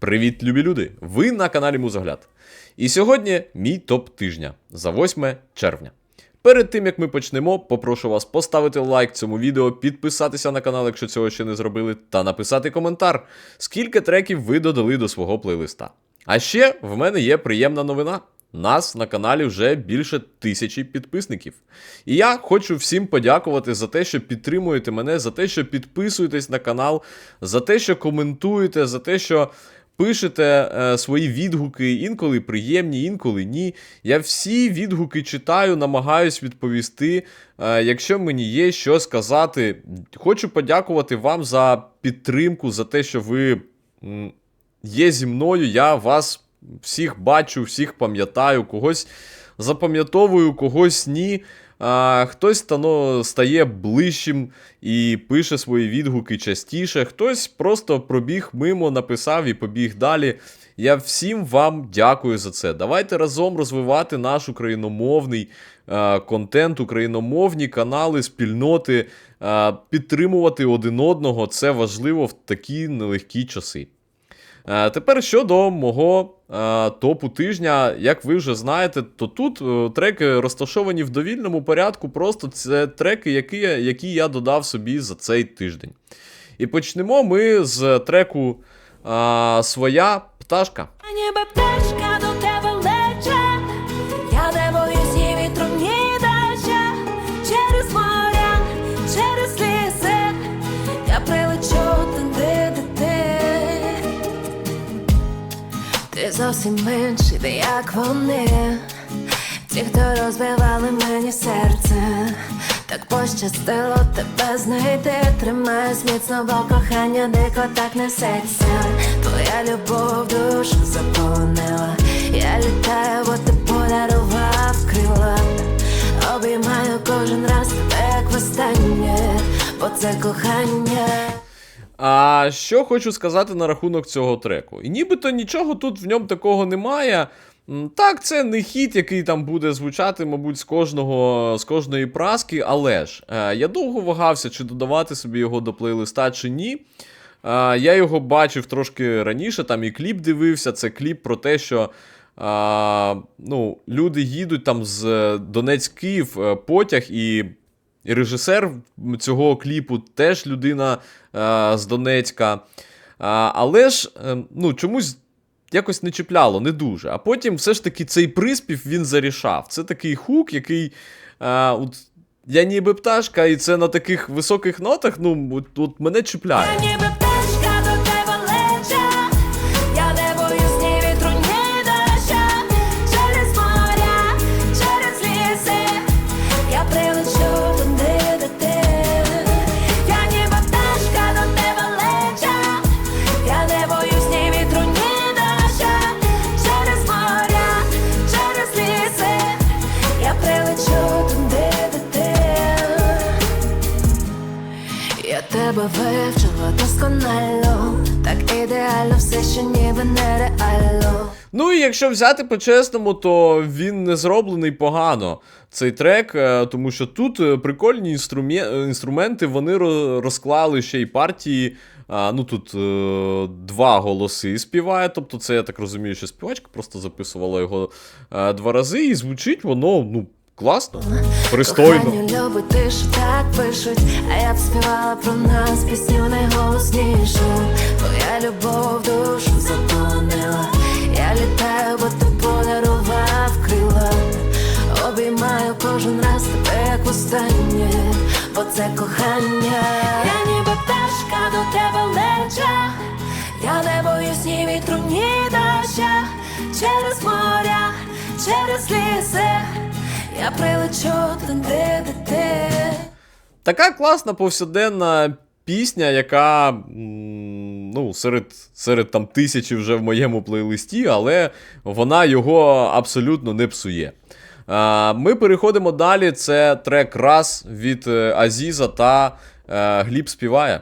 Привіт, любі люди! Ви на каналі Музогляд. І сьогодні мій топ тижня за 8 червня. Перед тим як ми почнемо, попрошу вас поставити лайк цьому відео, підписатися на канал, якщо цього ще не зробили, та написати коментар, скільки треків ви додали до свого плейлиста. А ще в мене є приємна новина. Нас на каналі вже більше тисячі підписників. І я хочу всім подякувати за те, що підтримуєте мене, за те, що підписуєтесь на канал, за те, що коментуєте, за те, що пишете е, свої відгуки, інколи приємні, інколи ні. Я всі відгуки читаю, намагаюсь відповісти. Е, якщо мені є що сказати, хочу подякувати вам за підтримку, за те, що ви є зі мною. Я вас всіх бачу, всіх пам'ятаю, когось запам'ятовую, когось ні. А, Хтось стає ближчим і пише свої відгуки частіше, хтось просто пробіг мимо, написав і побіг далі. Я всім вам дякую за це. Давайте разом розвивати наш україномовний е, контент, україномовні канали, спільноти, е, підтримувати один одного. Це важливо в такі нелегкі часи. Е, Тепер щодо мого е, топу тижня, як ви вже знаєте, то тут е, треки розташовані в довільному порядку. Просто це треки, які, які я додав собі за цей тиждень. І почнемо ми з треку Своя пташка. Зовсім менший, як вони. Ті, хто розбивали мені серце, так пощастило тебе знайти. Тримаюсь міцно, бо кохання дико так несеться. Твоя любов душу заполонила. Я літаю, бо ти подарував крила. Обіймаю кожен раз тебе як востаннє, бо це кохання. А що хочу сказати на рахунок цього треку? І нібито нічого тут в ньому такого немає. Так, це не хіт, який там буде звучати, мабуть, з кожного з кожної праски, але ж е, я довго вагався, чи додавати собі його до плейлиста, чи ні. Е, я його бачив трошки раніше, там і кліп дивився. Це кліп про те, що е, ну, люди їдуть там з Донецьк-Київ потяг, і і режисер цього кліпу теж людина е, з Донецька. А, але ж е, ну, чомусь якось не чіпляло, не дуже. А потім все ж таки цей приспів він зарішав. Це такий хук, який. Е, от, я ніби пташка, і це на таких високих нотах, ну, от, от мене чіпляє. Ну і якщо взяти по-чесному, то він не зроблений погано. Цей трек, е, тому що тут е, прикольні інструменти, вони розклали ще й партії. Ну тут е, два голоси співає, тобто це я так розумію, що співачка просто записувала його два рази, і звучить воно ну, класно, пристойно. Любить тишу, так пишуть, а я б співала про нас пісню найголоснішу. Твоя любов душу заполонила. Я літаю, бо ти подарував крила. Обіймаю кожен раз тебе як востаннє, бо це кохання. Я ніби пташка до тебе лече. Я не боюсь ні вітру, ні доща. Через моря. Я прилечу туди, де ти. Така класна повсякденна пісня, яка ну, серед, серед там тисячі вже в моєму плейлисті, але вона його абсолютно не псує. Ми переходимо далі. Це трек раз від е, Азіза та е, Гліб співає.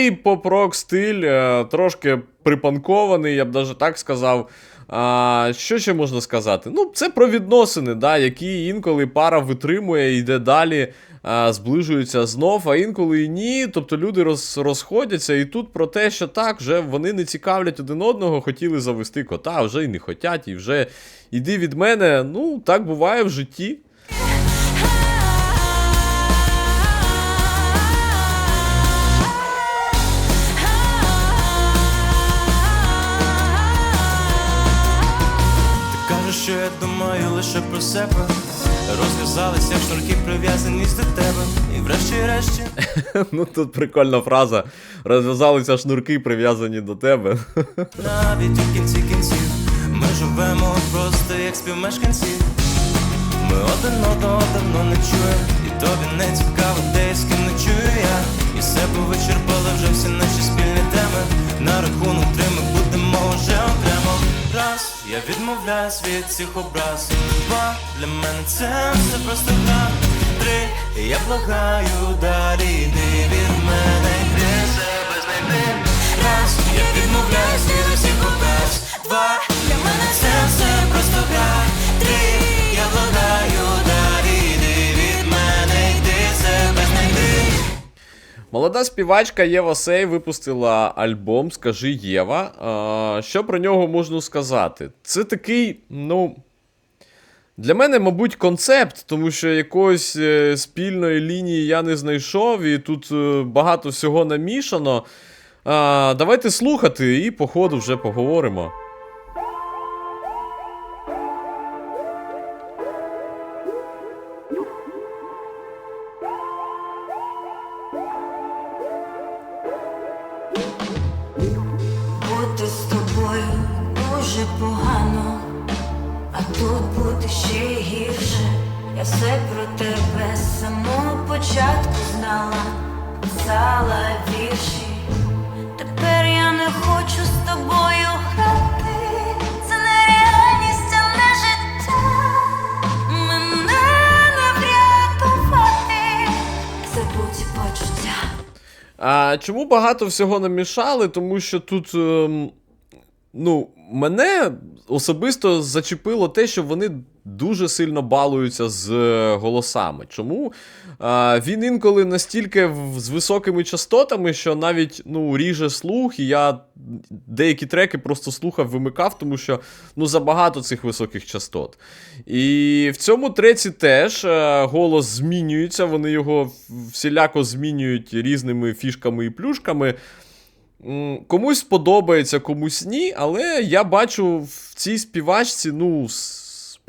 Такий поп-рок стиль, е, трошки припанкований, я б навіть так сказав. А, що ще можна сказати? Ну, це про відносини, да, які інколи пара витримує, йде далі, а, зближуються знов, а інколи і ні. Тобто люди роз, розходяться, і тут про те, що так, вже вони не цікавлять один одного, хотіли завести кота, а вже і не хотять, і вже іди від мене. Ну, так буває в житті. Лише про себе. Розв'язались, як шнурки прив'язаність до тебе. І врешті-решті Ну тут прикольна фраза. Розв'язалися шнурки, прив'язані до тебе. навіть у кінці кінців ми живемо просто як співмешканці. Ми один одного давно не чуємо, і тобі не цікаво, де і з ким не чую я. І себе вичерпали вже всі наші спільні теми. На рахунок три ми будемо вже окремо. Раз, я відмовляюсь від цих образ. Два, для мене це все просто так. Три, я благаю далі, йди від мене, йди себе знайди. Раз, я відмовляюсь від усіх образ. Два, для мене це все просто гра. Молода співачка Єва Сей випустила альбом Скажи Єва. А, що про нього можна сказати? Це такий, ну. Для мене, мабуть, концепт, тому що якоїсь е, спільної лінії я не знайшов, і тут е, багато всього намішано. А, давайте слухати і по ходу вже поговоримо. А чому багато всього намішали? Тому що тут. ем, ну, мене особисто зачепило те, що вони дуже сильно балуються з е, голосами. Чому? А, він інколи настільки з високими частотами, що навіть ну, ріже слух, і я деякі треки просто слухав, вимикав, тому що ну, забагато цих високих частот. І в цьому треці теж е, голос змінюється, вони його всіляко змінюють різними фішками і плюшками. Комусь сподобається, комусь ні, але я бачу в цій співачці ну,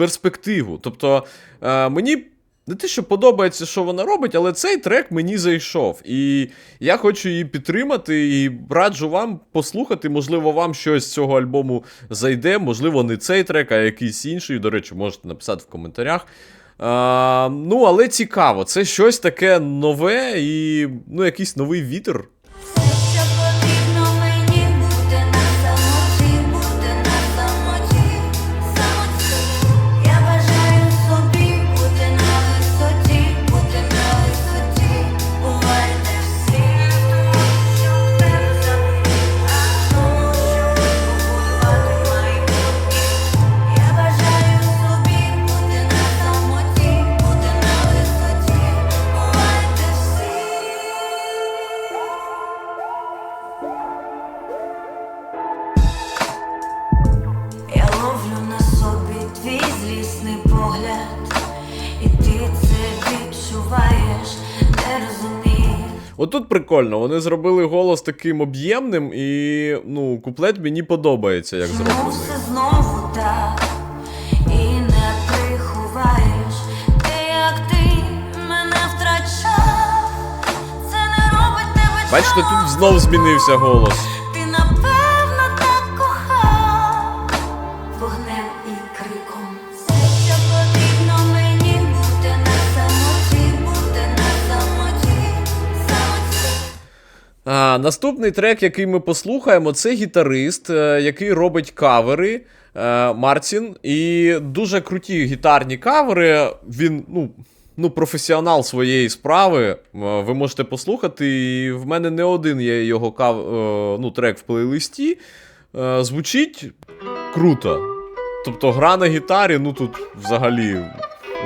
перспективу. Тобто е, мені не те, що подобається, що вона робить, але цей трек мені зайшов. І я хочу її підтримати і раджу вам послухати. Можливо, вам щось з цього альбому зайде, можливо, не цей трек, а якийсь інший. До речі, можете написати в коментарях. А, ну, але цікаво, це щось таке нове і ну, якийсь новий вітер прикольно, вони зробили голос таким об'ємним, і ну, куплет мені подобається, як зроблений. все знову так і не приховаєш, ти як ти мене втрачав, це не робить тебе Бачите, тут знов змінився голос. Наступний трек, який ми послухаємо, це гітарист, е, який робить кавери. е, Мартін. І дуже круті гітарні кавери. Він, ну. Ну, професіонал своєї справи. Е, Ви можете послухати. І в мене не один є його кав... ну, трек в плейлисті. Звучить круто. Тобто гра на гітарі, ну тут взагалі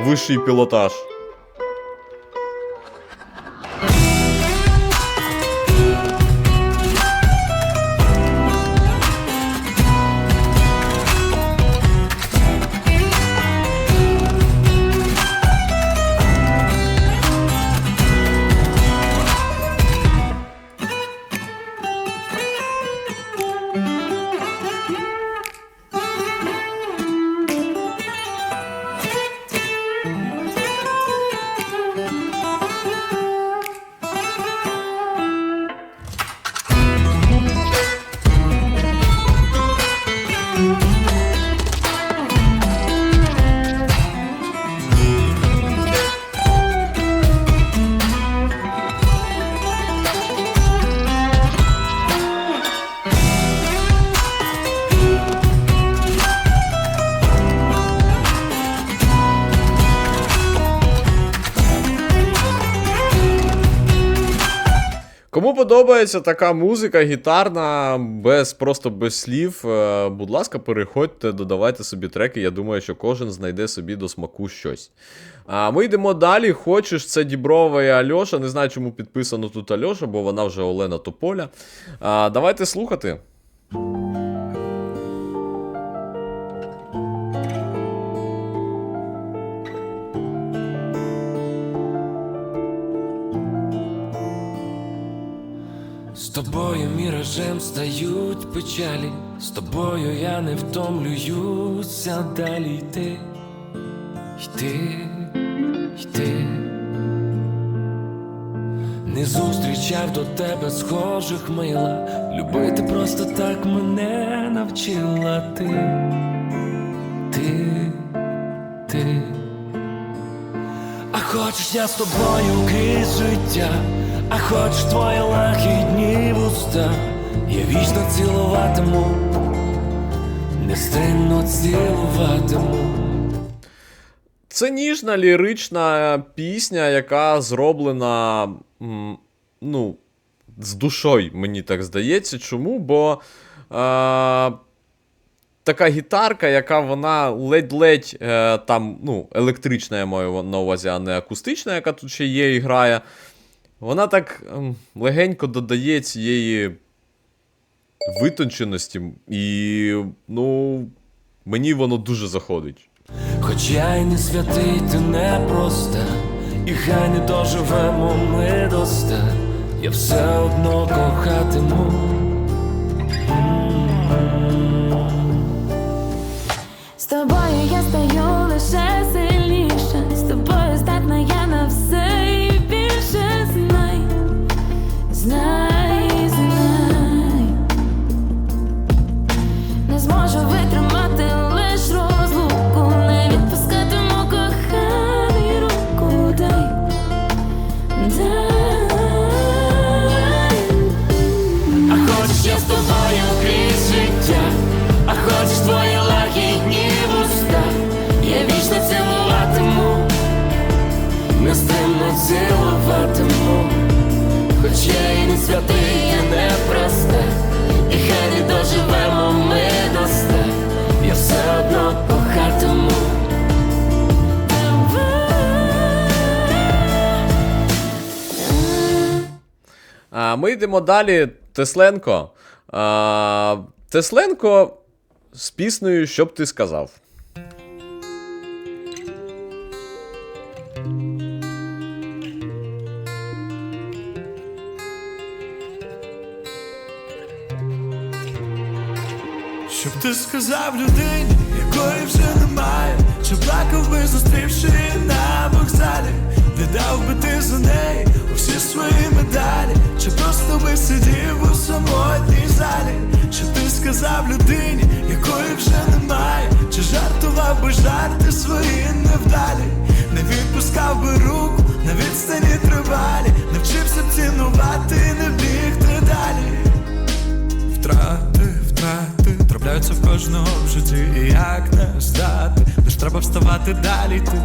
вищий пілотаж. Подобається така музика гітарна, без просто без слів, е, будь ласка, переходьте, додавайте собі треки. Я думаю, що кожен знайде собі до смаку щось. А ми йдемо далі. Хочеш, це Діброва і Альоша. Не знаю, чому підписано тут Альоша, бо вона вже Олена Тополя. А, давайте слухати. Стають печалі, з тобою я не втомлююся далі йти, йти, йти. Не зустрічав до тебе схожих мила, любити просто так мене навчила ти, ти, ти. А хочеш я з тобою крізь життя, а хочеш твої лагідні вуста, я вічно цілуватиму, нестримно цілуватиму. Це ніжна лірична пісня, яка зроблена. Ну, з душою, мені так здається. Чому? Бо е, така гітарка, яка вона ледь-ледь е, там, ну, електрична, я маю на увазі, а не акустична, яка тут ще є і грає. Вона так ем, легенько додає цієї витонченості. І, ну, мені воно дуже заходить. Хоч я й не святий, ти не проста, і хай не доживемо ми до ста, я все одно кохатиму. З тобою я стаю цілуватиму, хоч я і не святий, я не проста, і хай не доживемо ми до ста, я все одно кохатиму. А, ми йдемо далі. Тесленко. А, Тесленко з піснею Що б ти сказав. Щоб ти сказав людині, якої вже немає, чи плакав би, зустрівши на вокзалі, віддав би ти за неї усі свої медалі, чи просто би сидів у самотній залі, щоб ти сказав людині, якої вже немає, чи жартував би жарти свої невдалі, не відпускав би руку на відстані тривалі, навчився цінувати, не бігти далі. втрати трапляються в кожного в житті, і як не здати, лиш треба вставати далі ти.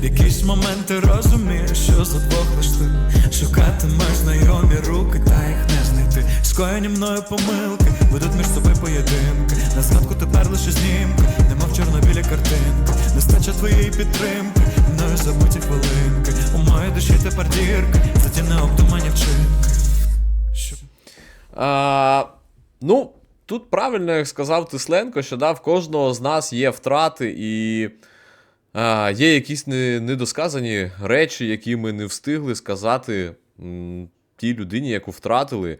В якісь моменти розумієш, що за двох лиш ти Шукатимеш знайомі руки, та їх не знайти. Скоєні мною помилки, ведуть між собою поєдинки. На згадку тепер лише знімки, немов чорно-білі картинки. Нестача твоєї підтримки, мною забуті хвилинки. У моїй душі тепер дірки, затім не обдумані вчинки. Щоб А, ну, тут правильно, як сказав Тисленко, що да, в кожного з нас є втрати і а, є якісь не, недосказані речі, які ми не встигли сказати м, тій людині, яку втратили.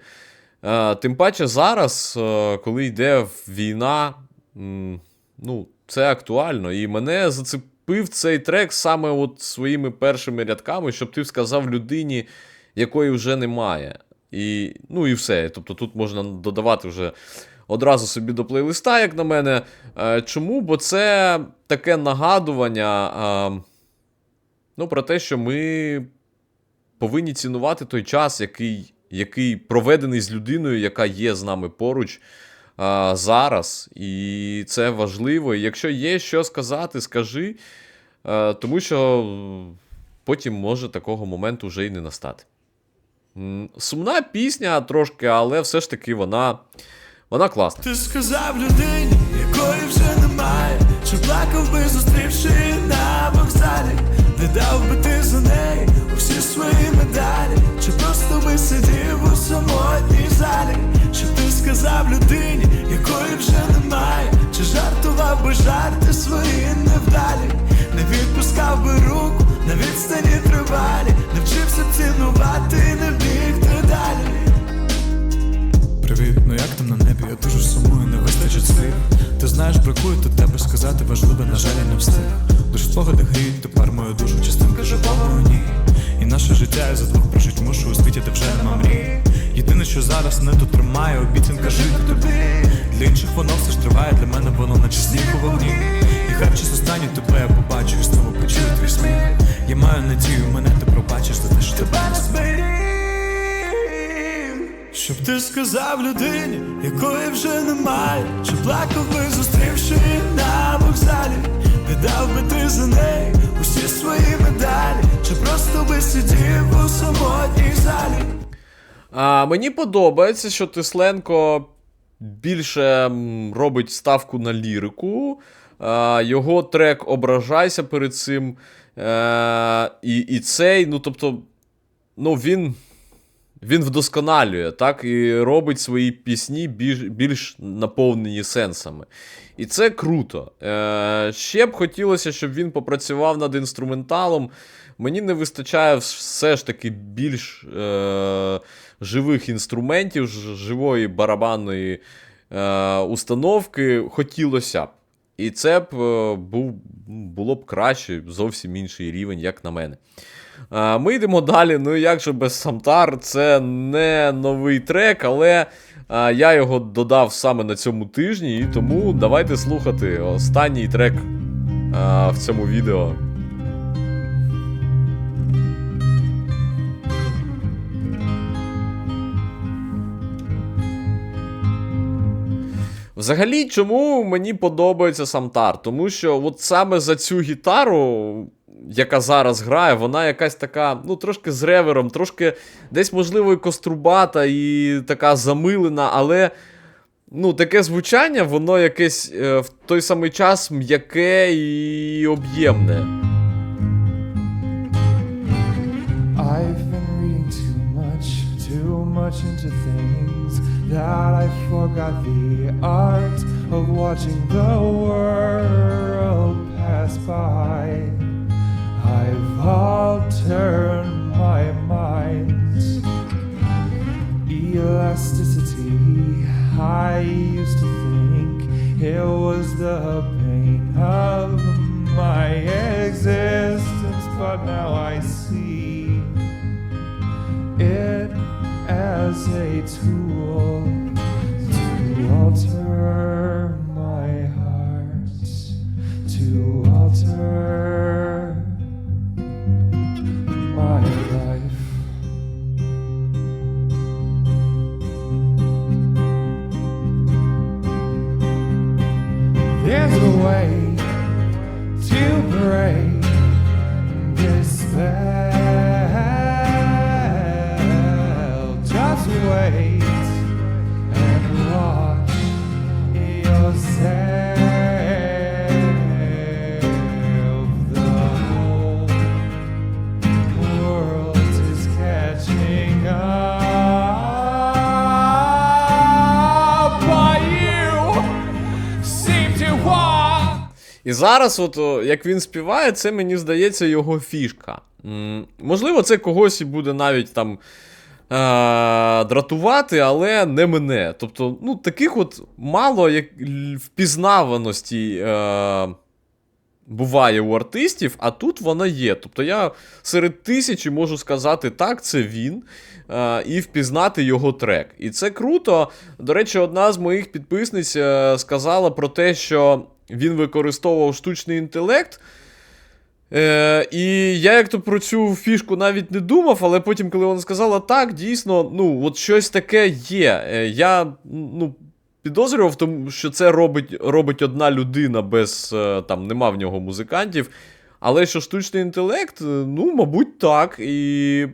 А, тим паче зараз, е, коли йде війна, м, ну, це актуально. І мене зацепив цей трек саме от своїми першими рядками, щоб ти сказав людині, якої вже немає. І, ну і все. Тобто тут можна додавати вже одразу собі до плейлиста, як на мене. Е, Чому? Бо це таке нагадування е, ну, про те, що ми повинні цінувати той час, який, який проведений з людиною, яка є з нами поруч е, зараз. І це важливо. І якщо є що сказати, скажи, е, тому що потім може такого моменту вже й не настати. Сумна пісня трошки, але все ж таки вона, вона класна. Ти сказав людині, якої вже немає, чи плакав би, зустрівши на вокзалі, не дав би ти за неї усі свої медалі, чи просто би сидів у самотній залі, що ти сказав людині, якої вже немає, чи жартував би жарти свої невдалі, не відпускав би руку на відстані тривалі, не вчився цінувати, не бігти далі. Привіт, ну як там на небі? Я дуже сумую, не вистачить слів. Ти знаєш, бракує тут тебе сказати важливе, на жаль, я не встиг. Лиш спогади гріють тепер мою душу, частинка живого ні. І наше життя я за двох прожить мушу у світі, де вже нема мрій. Єдине, що зараз не тут тримає, обіцянка жити тобі. Для інших воно все ж триває, для мене воно наче сніг у вогні. І хай час останній тебе я побачу і знову почую твій сміх. Я маю надію, мене ти пробачиш за те, що тебе не зберіг. Щоб ти сказав людині, якої вже немає, чи плакав би, зустрівши на вокзалі, не дав би ти за неї усі свої медалі, чи просто би сидів у самотній залі. А, мені подобається, що Тисленко більше робить ставку на лірику. А, його трек ображайся перед цим. Е, і, і цей, ну тобто, ну він. Він вдосконалює, так, і робить свої пісні більш, більш наповнені сенсами. І це круто. Е, ще б хотілося, щоб він попрацював над інструменталом. Мені не вистачає все ж таки більш е, живих інструментів, живої барабанної е, установки. Хотілося б. І це б е, був, було б краще, зовсім інший рівень, як на мене. Е, Ми йдемо далі. Ну як же без Самтар, це не новий трек, але е, я його додав саме на цьому тижні, і тому давайте слухати останній трек в цьому відео. Взагалі, чому мені подобається Самтар? Тому що от саме за цю гітару, яка зараз грає, вона якась така, ну, трошки з ревером, трошки десь, можливо, і кострубата, і така замилена, але. Ну, таке звучання, воно якесь е, в той самий час м'яке і об'ємне. I've been reading too much, too much into things that I forgot the art of watching the world pass by. I've altered my mind's elasticity. I used to think it was the pain of my existence, but now I see it as a tool to alter І зараз, от як він співає, це мені здається його фішка. Можливо, це когось і буде навіть там е- дратувати, але не мене. Тобто, ну, таких от мало як впізнаваності. Е- Буває у артистів, а тут вона є. Тобто я серед тисячі можу сказати, так, це він, е, і впізнати його трек. І це круто. До речі, одна з моїх підписниць е, сказала про те, що він використовував штучний інтелект. Е, і я як то про цю фішку навіть не думав, але потім, коли вона сказала так, дійсно, ну, от щось таке є. Е, я ну, підозрював, тому що це робить, робить одна людина без е, там, нема в нього музикантів. Але що штучний інтелект, е, ну, мабуть, так. І.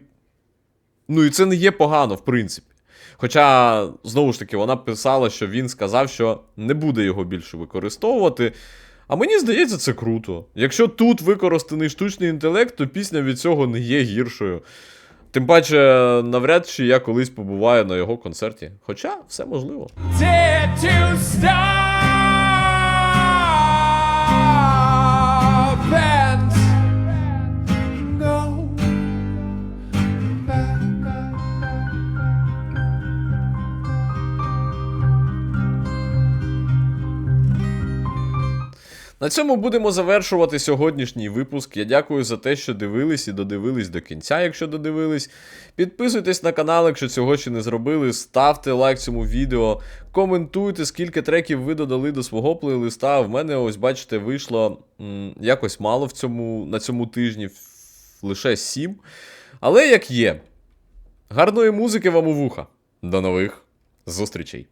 Ну, і це не є погано, в принципі. Хоча, знову ж таки, вона писала, що він сказав, що не буде його більше використовувати. А мені здається, це круто. Якщо тут використаний штучний інтелект, то пісня від цього не є гіршою. Тим паче, навряд чи я колись побуваю на його концерті. Хоча все можливо. На цьому будемо завершувати сьогоднішній випуск. Я дякую за те, що дивились і додивились до кінця, якщо додивились. Підписуйтесь на канал, якщо цього ще не зробили. Ставте лайк цьому відео, коментуйте, скільки треків ви додали до свого плейлиста. В мене, ось бачите, вийшло м, якось мало в цьому, на цьому тижні, лише 7. Але як є. Гарної музики вам у вуха. До нових зустрічей!